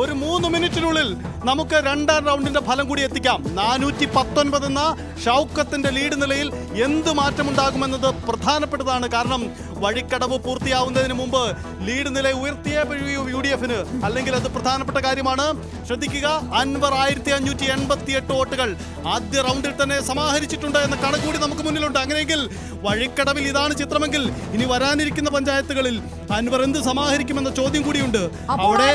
ഒരു മൂന്ന് മിനിറ്റിനുള്ളിൽ നമുക്ക് രണ്ടാം റൗണ്ടിന്റെ ഫലം കൂടി എത്തിക്കാം. നാനൂറ്റി പത്തൊൻപത് എന്ന ഷൗക്കത്തിന്റെ ലീഡ് നിലയിൽ എന്ത് മാറ്റമുണ്ടാകുമെന്നത് പ്രധാനപ്പെട്ടതാണ്. കാരണം വഴിക്കടവ് പൂർത്തിയാവുന്നതിന് മുമ്പ് ലീഡ് നില ഉയർത്തിയേ കഴിയൂ യു ഡി എഫിന് അല്ലെങ്കിൽ അത് പ്രധാനപ്പെട്ട കാര്യമാണ്. ശ്രദ്ധിക്കുക അൻവർ ആയിരത്തി അഞ്ഞൂറ്റി എൺപത്തി എട്ട് വോട്ടുകൾ ആദ്യ റൗണ്ടിൽ തന്നെ സമാഹരിച്ചിട്ടുണ്ട് എന്ന കണക്ക് കൂടി നമുക്ക് മുന്നിലുണ്ട്. അങ്ങനെയെങ്കിൽ വഴിക്കടവിൽ ഇതാണ് ചിത്രമെങ്കിൽ ഇനി വരാനിരിക്കുന്ന പഞ്ചായത്തുകളിൽ അൻവർ എന്ത് സമാഹരിക്കുമെന്ന ചോദ്യം കൂടിയുണ്ട്. അവിടെ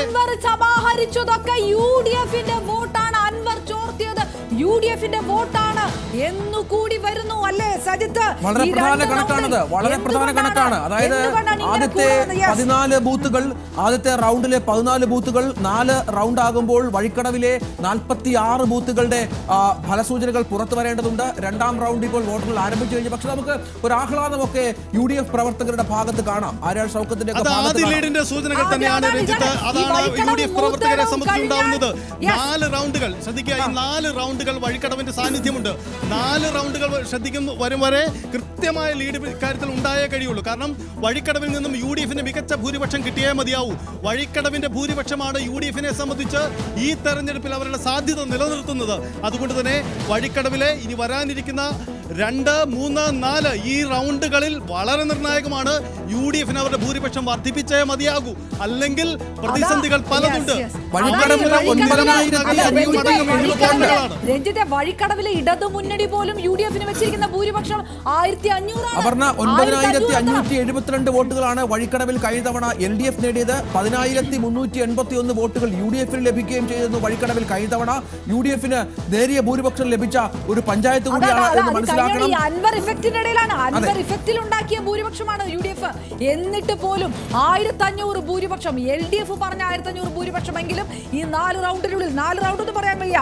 സമാഹരിച്ചതൊക്കെ യു ഡി എഫിന്റെ വോട്ടാണ്. അൻവർ ചോർത്തിയത് യു ഡി എഫിന്റെ വോട്ടാണ്. എന്നുകൂടി വരുന്നു അല്ലേ സജിത്ത്? വളരെ പ്രധാന കണക്കാണ് കണക്കാണത് വളരെ പ്രധാന കണക്കാണ്. അതായത് ആദ്യത്തെ. പതിനാല് ബൂത്തുകൾ ആദ്യത്തെ റൗണ്ടിലെ പതിനാല് ബൂത്തുകൾ നാല് റൗണ്ട് ആകുമ്പോൾ വഴിക്കടവിലെ നാൽപ്പത്തി ആറ് ബൂത്തുകളുടെ ഫലസൂചനകൾ പുറത്തു വരേണ്ടതുണ്ട്. രണ്ടാം റൗണ്ട് ഇപ്പോൾ വോട്ടുകൾ ആരംഭിച്ചു കഴിഞ്ഞു. പക്ഷെ നമുക്ക് ഒരു ആഹ്ലാദമൊക്കെ യു ഡി എഫ് പ്രവർത്തകരുടെ ഭാഗത്ത് കാണാം. ആരാൾ ഷൗക്കത്തിന്റെ. ലീഡിന്റെ സൂചനകൾ തന്നെയാണ് അതാണ് രഞ്ജിത്ത്. അതാണ് യു ഡി എഫ് പ്രവർത്തകരെ സംബന്ധിച്ചുണ്ടാവുന്നത്. നാല് റൗണ്ടുകൾ. ശ്രദ്ധിക്കുക ഈ നാല് റൗണ്ടുകൾ വഴിക്കടവിന്റെ സാന്നിധ്യമുണ്ട്. നാല് റൗണ്ടുകൾ ശ്രദ്ധിക്കുന്നു വരും വരെ കൃത്യമായ ലീഡ് ഇക്കാര്യത്തിൽ ഉണ്ടായേ കഴിയുള്ളൂ. കാരണം വഴിക്കടവിൽ നിന്നും യു ഡി എഫിന് മികച്ച ഭൂരിപക്ഷം കിട്ടിയേ മതിയാവൂ. വഴിക്കടവിന്റെ ഭൂരിപക്ഷമാണ് യു ഡി എഫിനെ സംബന്ധിച്ച് ഈ തെരഞ്ഞെടുപ്പിൽ അവരുടെ സാധ്യത നിലനിർത്തുന്നത്. അതുകൊണ്ട് തന്നെ വഴിക്കടവിലെ ഇനി വരാനിരിക്കുന്ന രണ്ട് മൂന്ന് നാല് ഈ റൗണ്ടുകളിൽ വളരെ നിർണായകമാണ് യു ഡി എഫിന് അവരുടെ ഭൂരിപക്ഷം വർദ്ധിപ്പിച്ചേ മതിയാകൂ. അല്ലെങ്കിൽ പ്രതിസന്ധികൾ പലതുണ്ട്. രഞ്ജിത്തെ, വഴിക്കടവിലെ- വോട്ടുകളാണ്. മുന്നണി പോലും യു ഡി എഫിന് വെച്ചിരിക്കുന്ന ഭൂരിപക്ഷം ആയിരത്തി അഞ്ഞൂറ് അപർണ ഒൻപതിനായിരത്തി അഞ്ഞൂറ്റി എഴുപത്തിരണ്ട് വോട്ടുകളാണ് വഴിക്കടവിൽ കഴിഞ്ഞ എൽ ഡി എഫ് നേടിയത്. പതിനായിരത്തി മുന്നൂറ്റി എൺപത്തി ഒന്ന് വോട്ടുകൾ യു ഡി എഫിന് ലഭിക്കുകയും ചെയ്തിരുന്നു വഴിക്കടവിൽ കഴിഞ്ഞ തവണ യു ഡി എഫിന് നേരിയ ഭൂരിപക്ഷം ലഭിച്ച ഒരു പഞ്ചായത്ത് കൂടിയാണ് എന്ന് മനസ്സിലാക്കണം. അൻവർ ഇഫക്റ്റിന്റെ ഇടയിലാണ്. അൻവർ ഇഫക്റ്റിൽ ഉണ്ടാക്കിയ ഭൂരിപക്ഷമാണ് യു ഡി എഫ് എന്നിട്ട് പോലും ആയിരത്തി അഞ്ഞൂറ് ഭൂരിപക്ഷം എൽ ഡി എഫ് പറഞ്ഞ ആയിരത്തി അഞ്ഞൂറ് ഭൂരിപക്ഷമെങ്കിലും ഈ നാല് റൗണ്ടിനുള്ളിൽ നാല് റൗണ്ട് എന്ന് പറയാൻ വയ്യ.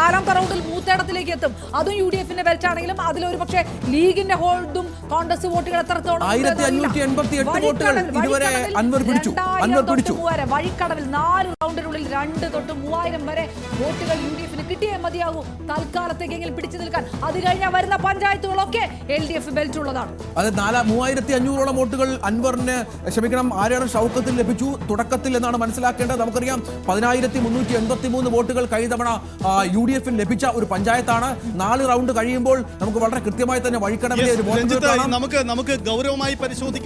നാലാമത്തെ റൗണ്ടിൽ മൂത്തേടത്തിലേക്ക് എത്തും. അതും യു ഡി എഫിന്റെ ബെൽറ്റാണെങ്കിലും അതിലൊരു പക്ഷേ ലീഗിന്റെ ഹോൾഡും കോൺഗ്രസ് വോട്ടുകൾ എത്രത്തോളം ഉണ്ട് ആയിരത്തി അഞ്ഞൂറ്റി എൺപത്തി എട്ട് വഴിക്കടവിൽ- വോട്ടുകൾ ഇതുവരെ അൻവർ പിടിച്ചു. അൻവർ പിടിച്ചു. വഴിക്കടവിൽ നാല് റൗണ്ടിനുള്ളിൽ രണ്ട് തൊട്ട് മൂവായിരം വരെ വോട്ടുകൾ യു ഡി എഫിന് കിട്ടിയേ മതിയാകൂ തൽക്കാലത്തേക്കെങ്കിലും പിടിച്ചു നിൽക്കാൻ. അത് കഴിഞ്ഞാൽ വരുന്ന പഞ്ചായത്തുകളൊക്കെ എൽ ഡി എഫ് ബെൽറ്റ് ഉള്ളതാണ് അത് നാലാ മൂവായിരത്തി അഞ്ഞൂറോളം വോട്ടുകൾ അൻവറിന് ക്ഷമിക്കണം. ആരാണ് ഷൗക്കത്തിൽ ലഭിച്ചു. തുടക്കത്തിൽ എന്നാണ് മനസ്സിലാക്കേണ്ടത്. നമുക്കറിയാം പതിനായിരത്തി മുന്നൂറ്റി എൺപത്തി മൂന്ന് വോട്ടുകൾ കഴിഞ്ഞ തവണ യു ഡി എഫിൽ ലഭിച്ച ഒരു പഞ്ചായത്താണ്. നാല് റൗണ്ട് കഴിയുമ്പോൾ നമുക്ക് വളരെ കൃത്യമായി തന്നെ വഴിക്കടവിലെ ഒരു നമുക്ക് നമുക്ക് ഗൗരവമായി പരിശോധിക്കേണ്ട